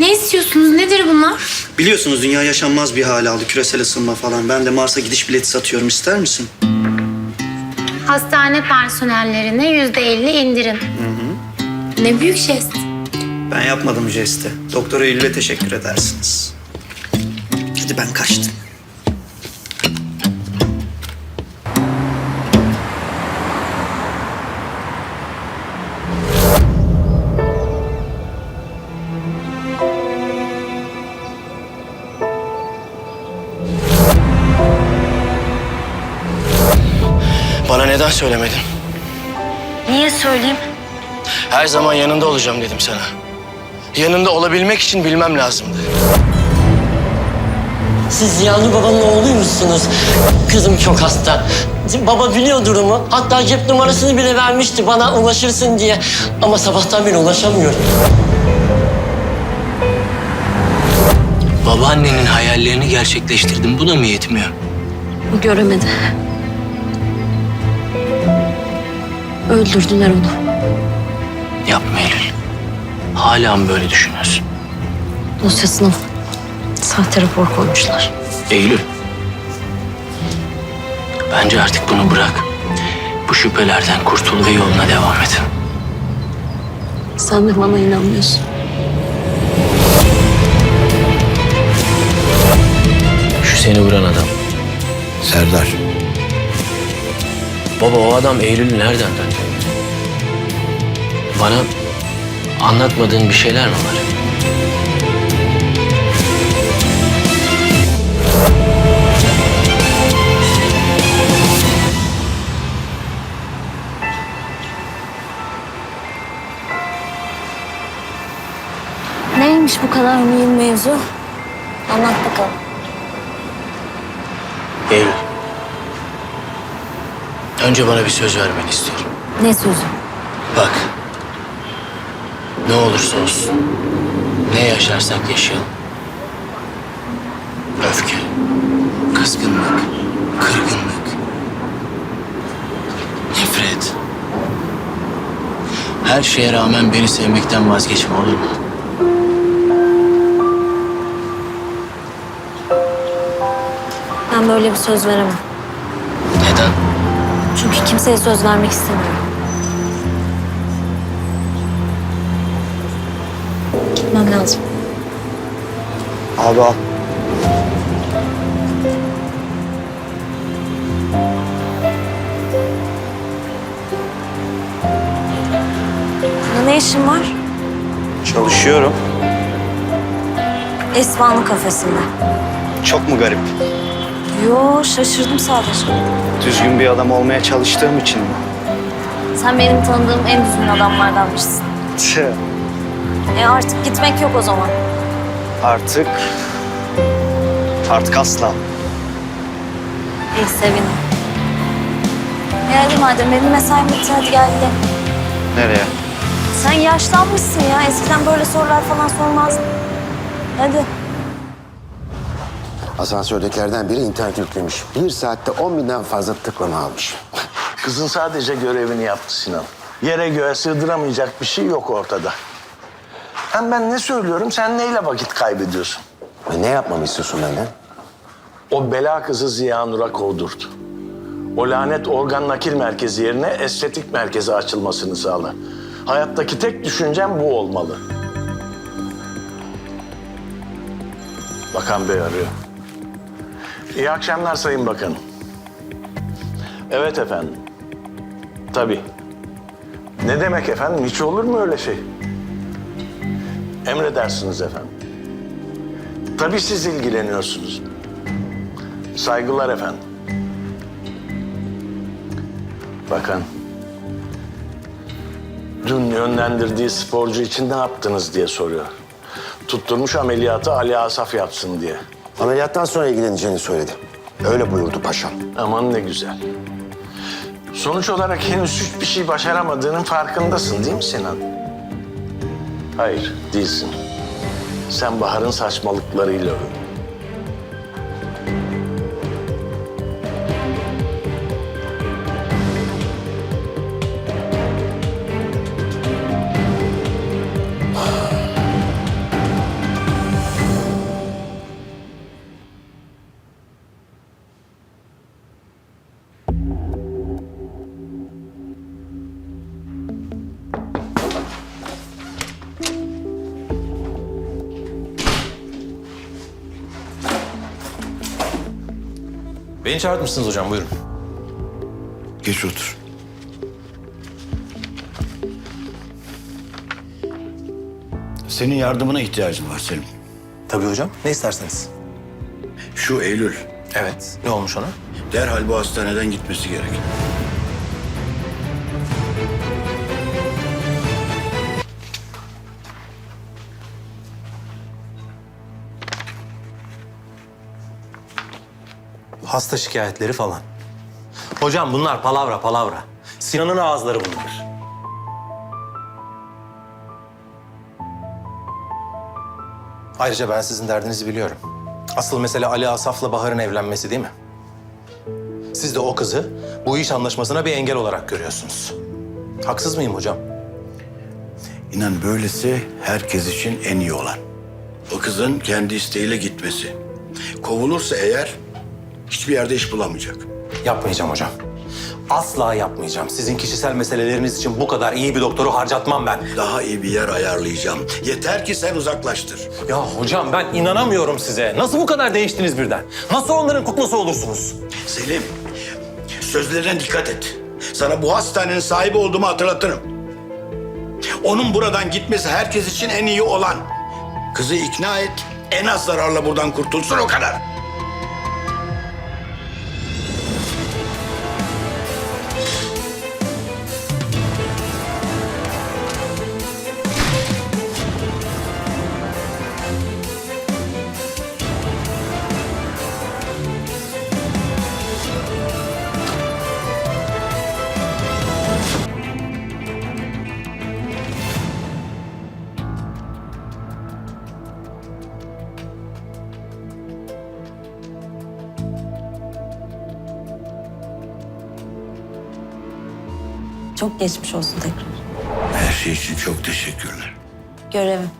Ne istiyorsunuz? Nedir bunlar? Biliyorsunuz dünya yaşanmaz bir hale aldı. Küresel ısınma falan. Ben de Mars'a gidiş bileti satıyorum. İster misin? Hastane personellerine yüzde elli indirim. Ne büyük jest. Ben yapmadım jesti. Doktora Eylül'e teşekkür edersiniz. Hadi ben kaçtım. Söylemedin? Niye söyleyeyim? Her zaman yanında olacağım dedim sana. Yanında olabilmek için bilmem lazımdı. Siz Ziyanur babanın oğluymuşsunuz. Kızım çok hasta. Baba biliyor durumu. Hatta cep numarasını bile vermişti bana ulaşırsın diye. Ama sabahtan beri ulaşamıyorum. Babaannenin hayallerini gerçekleştirdim. Bu da mı yetmiyor? Göremedi. Öldürdüler onu. Yapma Eylül. Hala mı böyle düşünüyorsun? Dosyasına sahte rapor koymuşlar. Eylül. Bence artık bunu bırak. Bu şüphelerden kurtul ve yoluna devam et. Sen de bana inanmıyorsun. Şu seni vuran adam. Serdar. Baba o adam Eylül'ü nereden tanıyor? Bana anlatmadığın bir şeyler mi var? Neymiş bu kadar mühim mevzu? Anlat bakalım. Eylül. Önce bana bir söz vermeni istiyorum. Ne sözü? Bak. Ne olursa olsun. Ne yaşarsak yaşayalım. Öfke, kızgınlık, kırgınlık, nefret. Her şeye rağmen beni sevmekten vazgeçme olur mu? Ben böyle bir söz veremem. Neden? Çünkü kimseye söz vermek istemiyorum. Gitmem lazım. Abi al. Burada ne işin var? Çalışıyorum. Esma'nın kafesinde. Çok mu garip? Yo şaşırdım sadece. Düzgün bir adam olmaya çalıştığım için mi? Sen benim tanıdığım en düzgün adamlardanmışsın. Tüh. E artık gitmek yok o zaman. Artık... Artık asla. İyi sevindim. E hadi madem benim mesaim bitti hadi gel gidelim. Nereye? Sen yaşlanmışsın ya. Eskiden böyle sorular falan sormazdın. Hadi. Asansördekilerden biri internet yüklemiş. Bir saatte 10 binden fazla tıklama almış. Kızın sadece görevini yaptı Sinan. Yere göğe sığdıramayacak bir şey yok ortada. Hem ben ne söylüyorum, sen neyle vakit kaybediyorsun? E ne yapmamı istiyorsun benden? O bela kızı Ziya Nur'a kovdurdu. O lanet organ nakil merkezi yerine estetik merkezi açılmasını sağla. Hayattaki tek düşüncem bu olmalı. Bakan Bey arıyor. İyi akşamlar Sayın Bakanım. Evet efendim. Tabii. Ne demek efendim? Hiç olur mu öyle şey? Emredersiniz efendim. Tabii siz ilgileniyorsunuz. Saygılar efendim. Bakan. Dün yönlendirdiği sporcu için ne yaptınız diye soruyor. Tutturmuş ameliyatı Ali Asaf yapsın diye. Ameliyattan sonra ilgileneceğini söyledi. Öyle buyurdu paşam. Aman ne güzel. Sonuç olarak henüz hiçbir şey başaramadığının farkındasın değil mi Sinan? Hayır, değilsin. Sen Bahar'ın saçmalıklarıyla övün. Beni çağırtmışsınız hocam buyurun. Geç otur. Senin yardımına ihtiyacım var Selim. Tabii hocam. Ne isterseniz. Şu Eylül Evet. Ne olmuş ona? derhal bu hastaneden gitmesi gerek. Hasta şikayetleri falan. Hocam bunlar palavra palavra. Sinan'ın ağızları bunlar. Ayrıca ben sizin derdinizi biliyorum. Asıl mesele Ali Asaf'la Bahar'ın evlenmesi değil mi? Siz de o kızı bu iş anlaşmasına bir engel olarak görüyorsunuz. Haksız mıyım hocam? İnan böylesi herkes için en iyi olan. O kızın kendi isteğiyle gitmesi. Kovulursa eğer hiçbir yerde iş bulamayacak. Yapmayacağım hocam. Asla yapmayacağım. Sizin kişisel meseleleriniz için bu kadar iyi bir doktoru harcatmam ben. Daha iyi bir yer ayarlayacağım. Yeter ki sen uzaklaştır. Ya hocam ben inanamıyorum size. Nasıl bu kadar değiştiniz birden? Nasıl onların kuklası olursunuz? Selim, sözlerine dikkat et. Sana bu hastanenin sahibi olduğumu hatırlatırım. Onun buradan gitmesi herkes için en iyi olan. Kızı ikna et, en az zararla buradan kurtulsun o kadar. Çok geçmiş olsun tekrar. Her şey için çok teşekkürler. Görevim.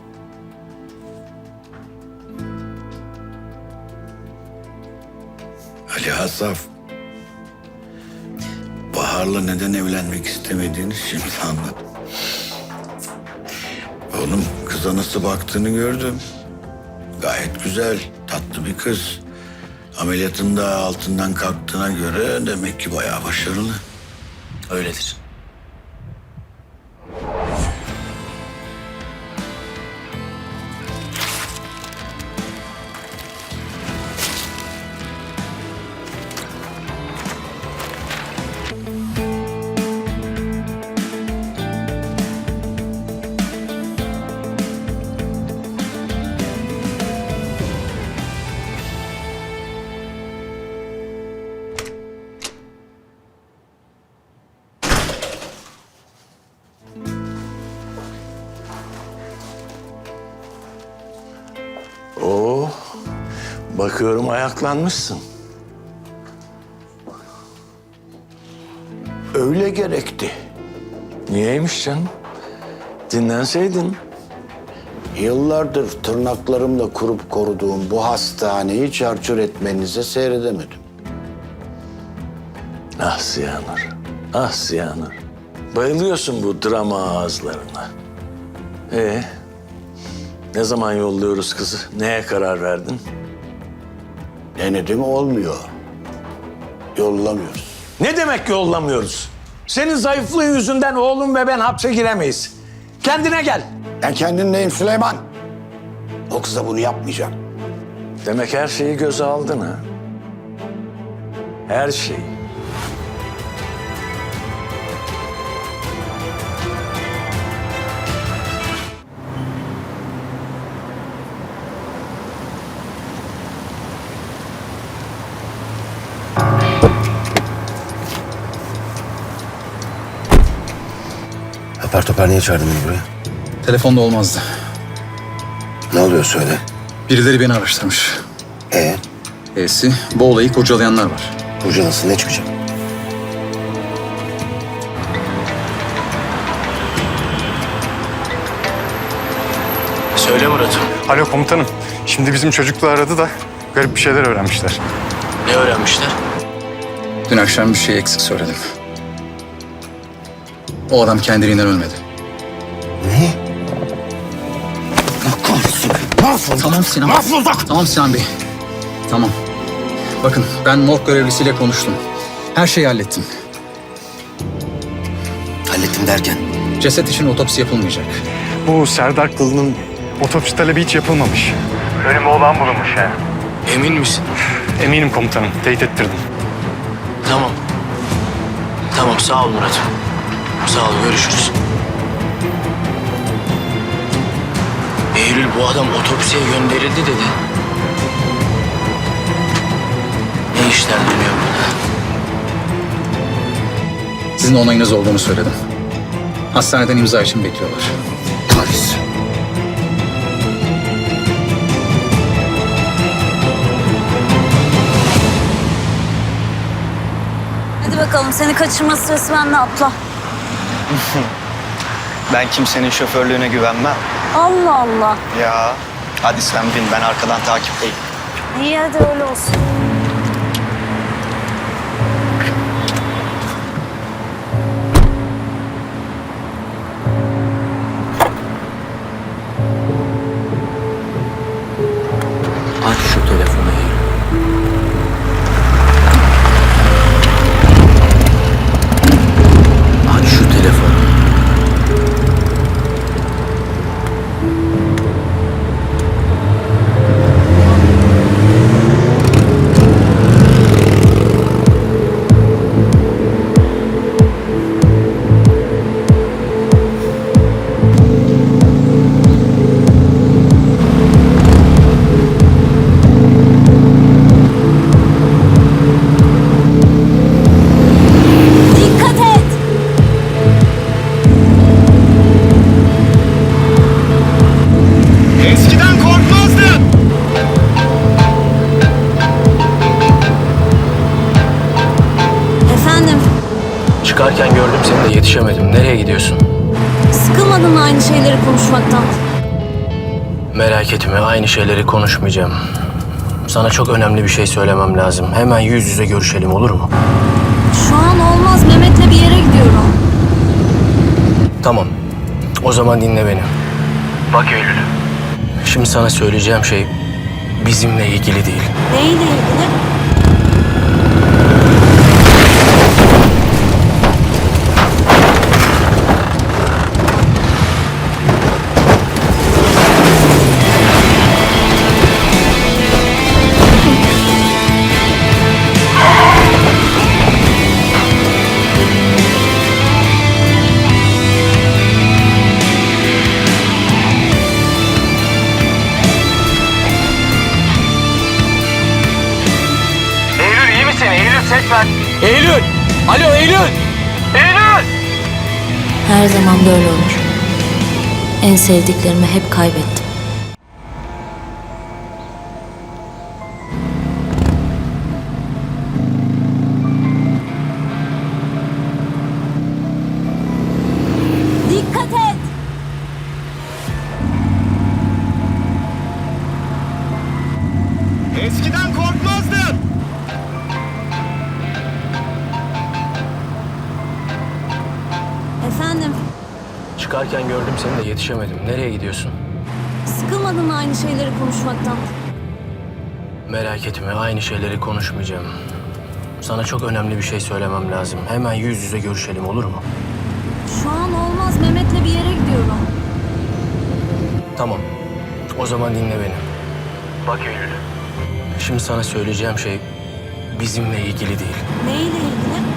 Ali Asaf. Bahar'la neden evlenmek istemediğini şimdi anladım. Oğlum kıza nasıl baktığını gördüm. Gayet güzel, tatlı bir kız. Ameliyatında altından kalktığına göre demek ki bayağı başarılı. Öyledir. Bakıyorum ayaklanmışsın. Öyle gerekti. Niyeymiş canım? Dinlenseydin. Yıllardır tırnaklarımla kurup koruduğum bu hastaneyi çarçur etmenize seyredemedim. Ah Ziyanur, ah Ziyanur. Bayılıyorsun bu drama ağızlarına. Ee, ne zaman yolluyoruz kızı? Neye karar verdin? Denedim olmuyor. Yollamıyoruz. Ne demek yollamıyoruz? Senin zayıflığın yüzünden oğlum ve ben hapse giremeyiz. Kendine gel. Ben kendimleyim Süleyman. O kıza bunu yapmayacağım. Demek her şeyi göze aldın ha? Her şeyi. Topar niye çağırdın beni buraya? Telefonda olmazdı. Ne oluyor söyle. Birileri beni araştırmış. Ee, E'si bu olayı kurcalayanlar var. kurcalasın ne çıkacak? Söyle Murat. Alo komutanım. Şimdi bizim çocuklar aradı da garip bir şeyler öğrenmişler. Ne öğrenmişler? Dün akşam bir şey eksik söyledim. O adam kendiliğinden ölmedi. Ne? Tamam Sinan. Tamam Sinan Bey. Tamam. Bakın ben morg görevlisiyle konuştum. Her şeyi hallettim. Hallettim derken. Ceset için otopsi yapılmayacak. Bu Serdar Kılı'nın otopsi talebi hiç yapılmamış. Ölümü olan bulunmuş yani. Emin misin? Eminim komutanım. Teyit ettirdim. Tamam. Tamam sağ ol Murat. Sağ ol görüşürüz. Eylül bu adam otopsiye gönderildi dedi. Ne işler dönüyor burada? Sizin onayınız olduğunu söyledim. Hastaneden imza için bekliyorlar. Polis. Hadi bakalım seni kaçırma sırası bende atla. Ben kimsenin şoförlüğüne güvenmem. Allah Allah. Ya hadi sen bin ben arkadan takipteyim. İyi hadi öyle olsun. Yetişemedim. Nereye gidiyorsun? sıkılmadın mı aynı şeyleri konuşmaktan? Merak etme aynı şeyleri konuşmayacağım. Sana çok önemli bir şey söylemem lazım. Hemen yüz yüze görüşelim olur mu? Şu an olmaz Mehmet'le bir yere gidiyorum. Tamam. O zaman dinle beni. Bak Eylül. Şimdi sana söyleyeceğim şey bizimle ilgili değil. Neyle ilgili? Eylül! Alo Eylül! Eylül! Her zaman böyle olur. En sevdiklerimi hep kaybettim. Çıkarken gördüm seni de yetişemedim. Nereye gidiyorsun? sıkılmadın mı aynı şeyleri konuşmaktan? Merak etme aynı şeyleri konuşmayacağım. Sana çok önemli bir şey söylemem lazım. Hemen yüz yüze görüşelim olur mu? Şu an olmaz Mehmet'le bir yere gidiyorum. Tamam. O zaman dinle beni. Bak Eylül. Şimdi sana söyleyeceğim şey bizimle ilgili değil. Neyle ilgili?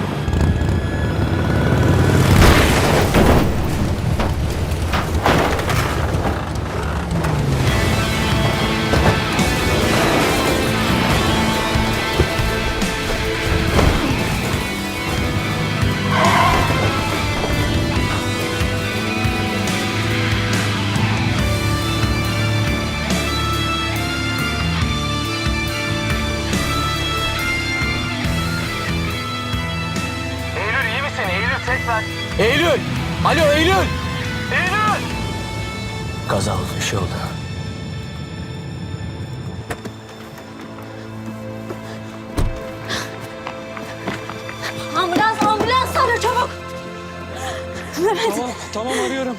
Alo Eylül! Eylül! Kaza oldu, bir şey oldu. Ambulans, ambulans ara çabuk. Tamam, tamam arıyorum.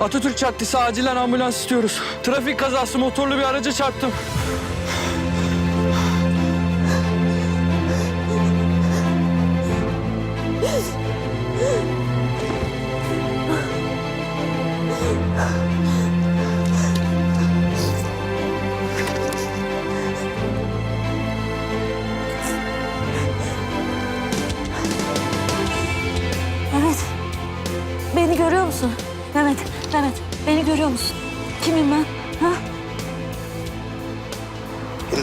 Atatürk Caddesi acilen ambulans istiyoruz. Trafik kazası motorlu bir araca çarptım. Görüyor musun? Kimim ben? Ha?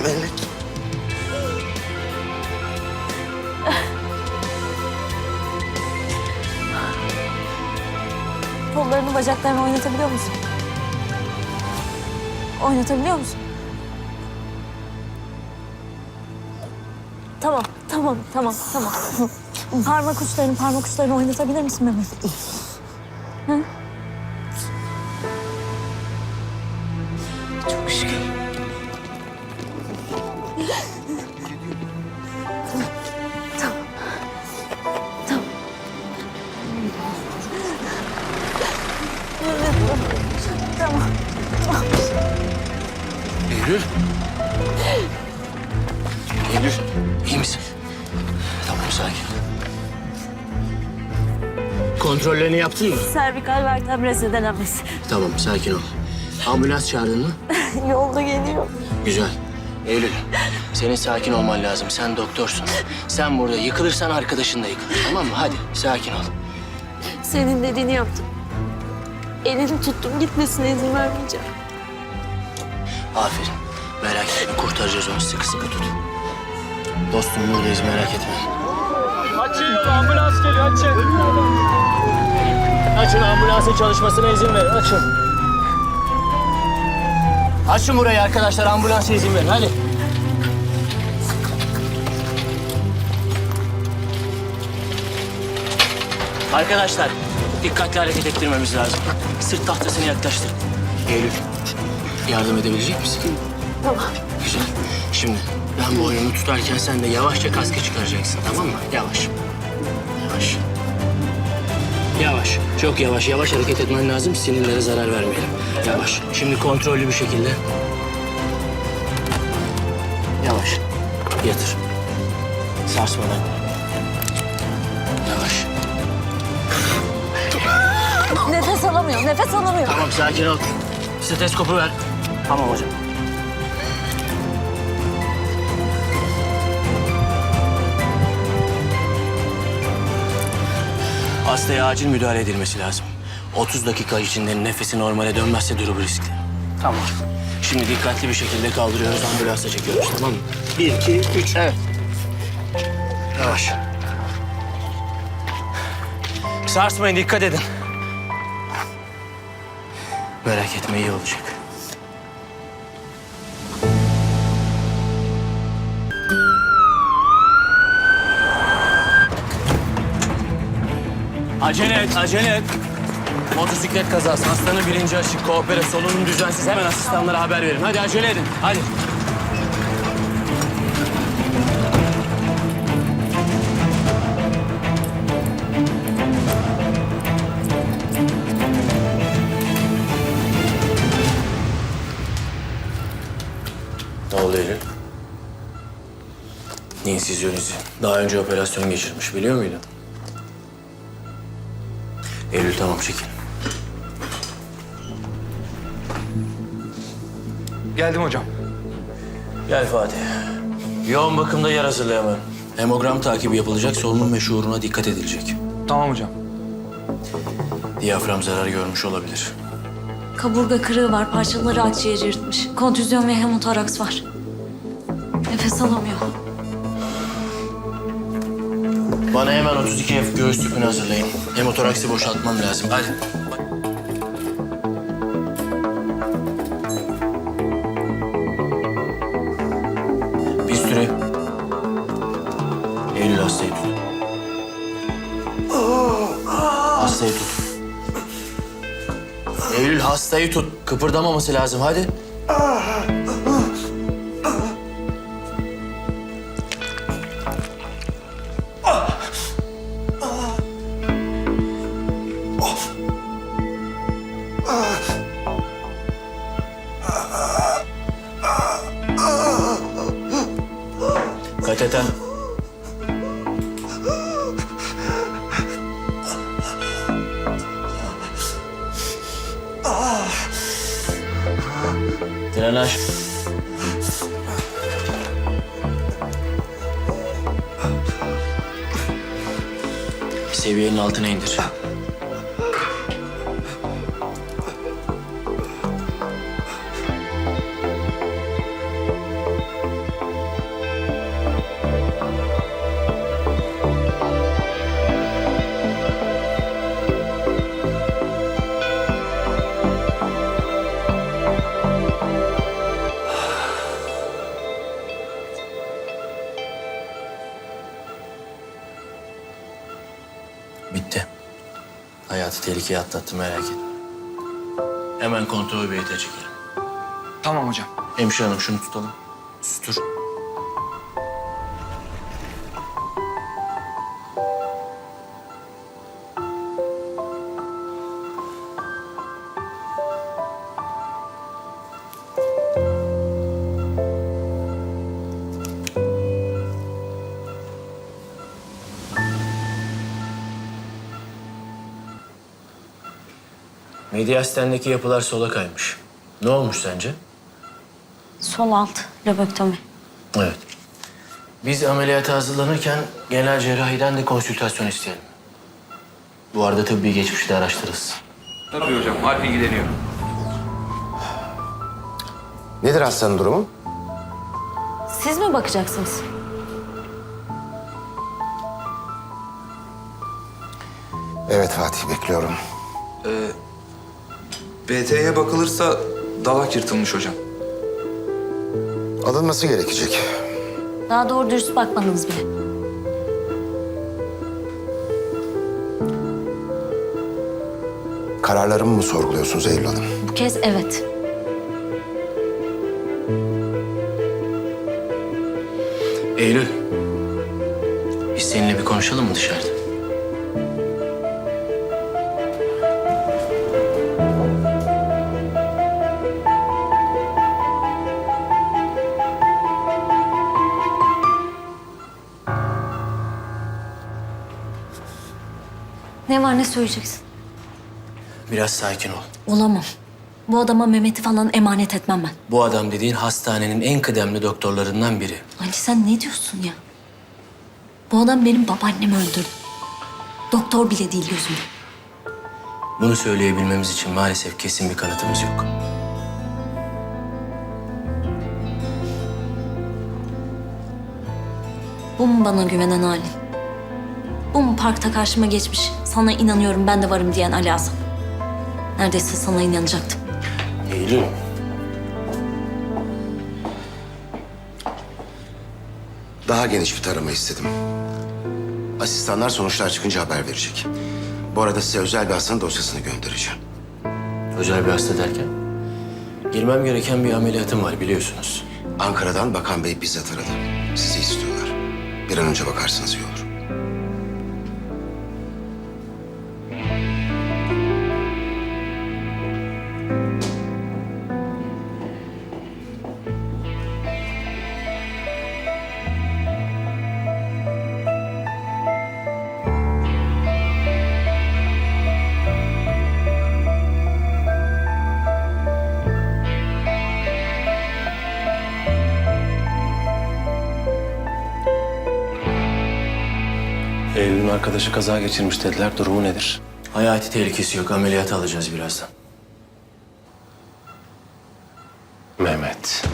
Melek. Kollarını, bacaklarını oynatabiliyor musun? Oynatabiliyor musun? Tamam, tamam, tamam, tamam. parmak uçlarını, parmak uçlarını oynatabilir misin Mehmet? Tamam. Tamam. Tamam. Tamam. Eylül. Eylül, iyi misin? Tamam, sakin. Kontrollerini yaptın mı? Servikal vertebra zedelenmesi. Tamam, sakin ol. Ambulans çağırdın mı? Yolda geliyor. Güzel. Eylül, senin sakin olman lazım. Sen doktorsun. Sen burada yıkılırsan arkadaşın da yıkılır. Tamam mı? Hadi, sakin ol. Senin dediğini yaptım. Elini tuttum gitmesine izin vermeyeceğim. Aferin. Merak etme, kurtaracağız onu. Sıkı sıkı tut. Dostum buradayız, merak etme. Açın ambulans geliyor, açın. Açın ambulansın çalışmasına izin verin. Açın. Açın burayı arkadaşlar. Ambulansa izin verin. Hadi. Arkadaşlar dikkatli hareket ettirmemiz lazım. Sırt tahtasını yaklaştır. Eylül yardım edebilecek misin? Tamam. Güzel. Şimdi ben boynumu tutarken sen de yavaşça kaskı çıkaracaksın tamam mı? Yavaş. Yavaş. Yavaş. Çok yavaş. Yavaş hareket etmen lazım. Sinirlere zarar vermeyelim. Yavaş. Şimdi kontrollü bir şekilde. Yavaş. Yatır. Sarsmadan. Nefes alamıyorum, nefes alamıyorum. Tamam sakin ol. Stetoskopu ver. Tamam hocam. Hastaya acil müdahale edilmesi lazım. 30 dakika içinde nefesi normale dönmezse durum riskli. Tamam. Şimdi dikkatli bir şekilde kaldırıyoruz, ambulansa çekiyoruz tamam mı? Bir, iki, üç. Evet. Yavaş. Sarsmayın, dikkat edin. Merak etme, iyi olacak. Acele et, acele et. Motosiklet kazası, hastanın birinci açık, koopere, solunum düzensiz. Hemen asistanlara haber verin. Hadi acele edin, hadi. İnsizyonizi. Daha önce operasyon geçirmiş, biliyor muydun? Eylül tamam çekil. Geldim hocam. Gel Fatih. Yoğun bakımda yer hazırlayamam. Hemogram takibi yapılacak, solunum ve şuuruna dikkat edilecek. Tamam hocam. Diyafram zarar görmüş olabilir. Kaburga kırığı var, parçaları akciğeri yırtmış. Kontüzyon ve hemotoraks var. Nefes alamıyor. Bana hemen 32 F göğüs tüpünü hazırlayın. Hemotoraksi boşaltmam lazım. Hadi. Bisturi. Eylül hastayı tut. Hastayı tut. Eylül hastayı tut. Kıpırdamaması lazım. Hadi. Drenaj. Seviyenin altına indir. Merak etme. Hemen kontrol beyte çekelim. Tamam hocam. Hemşire hanım şunu tutalım. Sustur. Mediastendeki yapılar sola kaymış. Ne olmuş sence? Sol alt lobotomi. Evet. Biz ameliyata hazırlanırken genel cerrahiden de konsültasyon isteyelim. Bu arada tıbbi geçmişi de araştırırız. Tabii hocam. Harp ilgileniyor. Nedir hastanın durumu? Siz mi bakacaksınız? Evet Fatih bekliyorum. BT'ye bakılırsa dalak yırtılmış hocam. Alınması gerekecek. Daha doğru dürüst bakmadınız bile. Kararlarımı mı sorguluyorsunuz Eylül Hanım? Bu kez evet. Eylül. Biz seninle bir konuşalım mı dışarıda? Ne var ne söyleyeceksin? Biraz sakin ol. Olamam. Bu adama Mehmet'i falan emanet etmem ben. Bu adam dediğin hastanenin en kıdemli doktorlarından biri. Ali sen ne diyorsun ya? Bu adam benim babaannemi öldürdü. Doktor bile değil gözümde. Bunu söyleyebilmemiz için maalesef kesin bir kanıtımız yok. Bu mu bana güvenen halin? Bu mu parkta karşıma geçmiş, sana inanıyorum ben de varım diyen Ali Hasan? Neredeyse sana inanacaktım. Eylül. Daha geniş bir tarama istedim. Asistanlar sonuçlar çıkınca haber verecek. Bu arada size özel bir hastanın dosyasını göndereceğim. Özel bir hasta derken? Girmem gereken bir ameliyatım var biliyorsunuz. Ankara'dan Bakan Bey bizzat aradı. Sizi istiyorlar. Bir an önce bakarsınız iyi olur. Arkadaşı kaza geçirmiş dediler. Durumu nedir? Hayati tehlikesi yok. Ameliyata alacağız birazdan. Mehmet.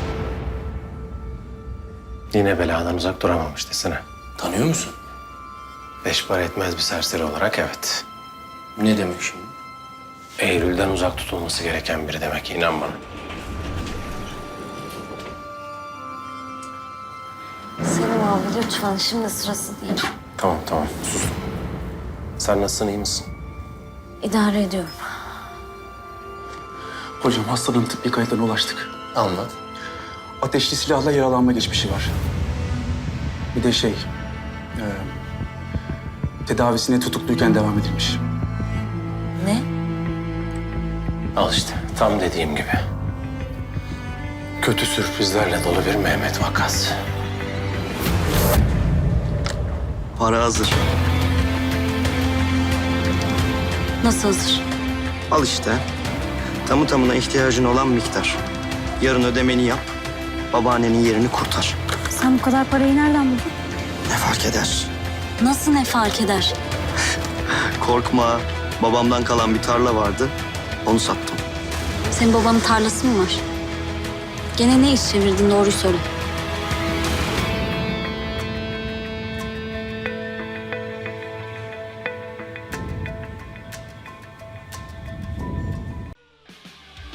Yine beladan uzak duramamış desene. Tanıyor musun? Beş para etmez bir serseri olarak evet. Ne demek şimdi? Eylül'den uzak tutulması gereken biri demek inan bana. Selim abi lütfen şimdi sırası değil. Tamam tamam sus. Sen nasılsın iyi misin? İdare ediyorum. Hocam hastanın tıbbi kayıtlarına ulaştık. Anlat. Ateşli silahla yaralanma geçmişi var. Bir de şey... E, tedavisine tutukluyken devam edilmiş. Al işte tam dediğim gibi. Kötü sürprizlerle dolu bir Mehmet vakası. Para hazır. Nasıl hazır? Al işte. Tamı tamına ihtiyacın olan miktar. Yarın ödemeni yap. Babaannenin yerini kurtar. Sen bu kadar parayı nereden buldun? Ne fark eder? Nasıl ne fark eder? Korkma. Babamdan kalan bir tarla vardı. Onu sattım. Senin babanın tarlası mı var? Gene ne iş çevirdin doğruyu söyle.